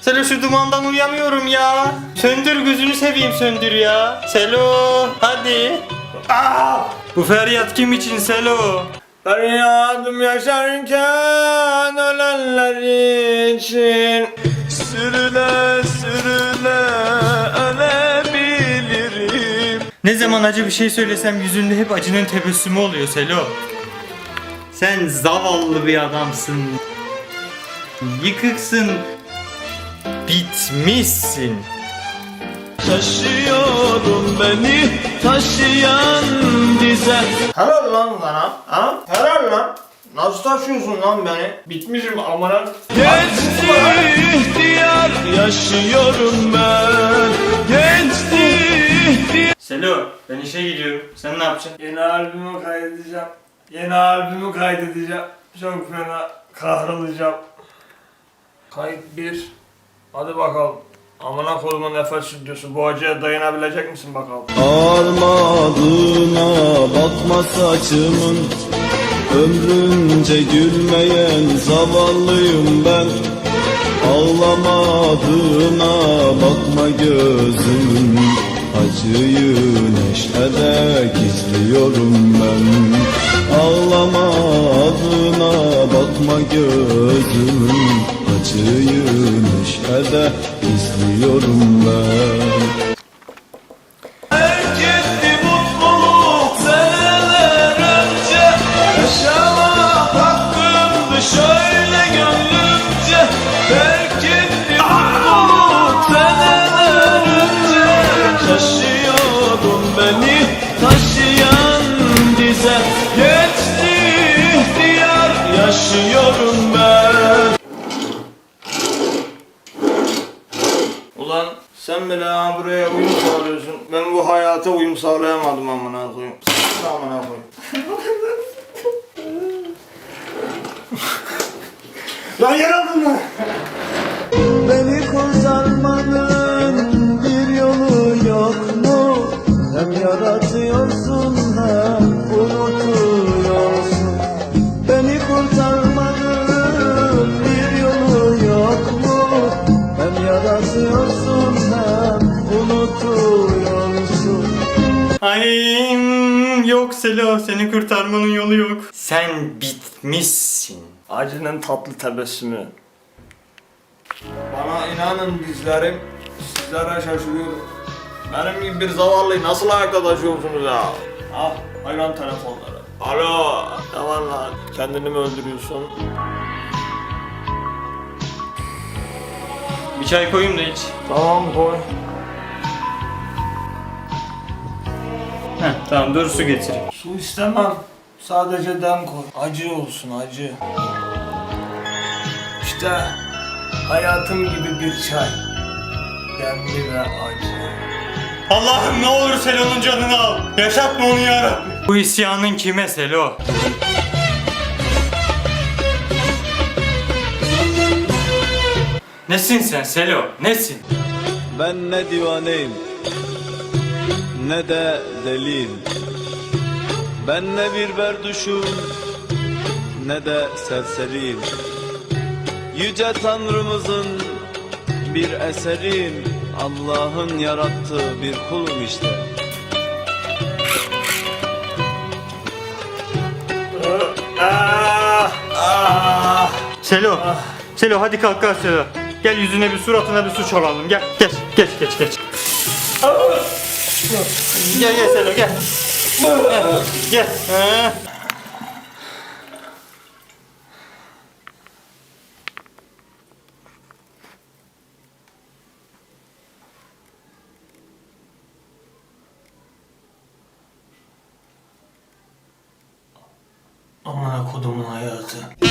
Selo. Şu dumandan uyuyamıyorum ya. Söndür gözünü seveyim söndür ya. Selo. Hadi. Aa! Bu feryat kim için Selo? Feryadım yaşarken ölenler için Sürüle sürüle ölebilirim Ne zaman acı bir şey söylesem yüzünde hep acının tebessümü oluyor Selo. Sen zavallı bir adamsın. Yıkıksın. Bitmişsin. Taşıyorum beni taşıyan dize Helal lan sana ha? Helal lan Nasıl taşıyorsun lan beni? Bitmişim amına Geçti ihtiyar yaşıyorum ben Geçti ihtiyar Selo ben işe gidiyorum. Sen ne yapacaksın? Yeni albümü kaydedeceğim Yeni albümü kaydedeceğim Çok fena kahrolacağım Kayıt 1 Hadi bakalım. Amına kodumun nefes stüdyosu bu acıya dayanabilecek misin bakalım? Armadığına bakma saçımın. Ömrünce gülmeyen zavallıyım ben. Ağlamadığına bakma gözümün. Acıyı neşede gizliyorum ben Geçti ihtiyar yaşıyorum ben Ulan sen bile ha buraya uyum sağlıyorsun. Ben bu hayata uyum sağlayamadım amına koyayım. S- amına koyayım. Lan yer aldın mı? Ay yok Selo seni kurtarmanın yolu yok. Sen bitmişsin. Acının tatlı tebessümü. Bana inanın bizlerim, sizlere şaşırıyorum. Benim gibi bir zavallıyı nasıl ayakta taşıyorsunuz ya? Ah, hayvan telefonları. Alo, ne var lan? Kendini mi öldürüyorsun? Bir çay koyayım da iç. Tamam koy. Heh, tamam dur su getireyim. Su istemem. Sadece dem koy. Acı olsun acı. İşte hayatım gibi bir çay. Demli ve acı. Allah'ım ne olur Selo'nun canını al. Yaşatma onu yarabbim. Bu isyanın kime Selo? Nesin sen Selo? Nesin? Ben ne divaneyim ne de deliyim Ben ne bir berduşum ne de serseriyim Yüce Tanrımızın bir eseriyim Allah'ın yarattığı bir kulum işte. Selo. Selo hadi kalk kalk Selo. Gel yüzüne bir suratına bir su çalalım. Gel geç geç geç geç. Gel gel Selo gel. Gel. Gel. Ha. Amına kodumun hayatı.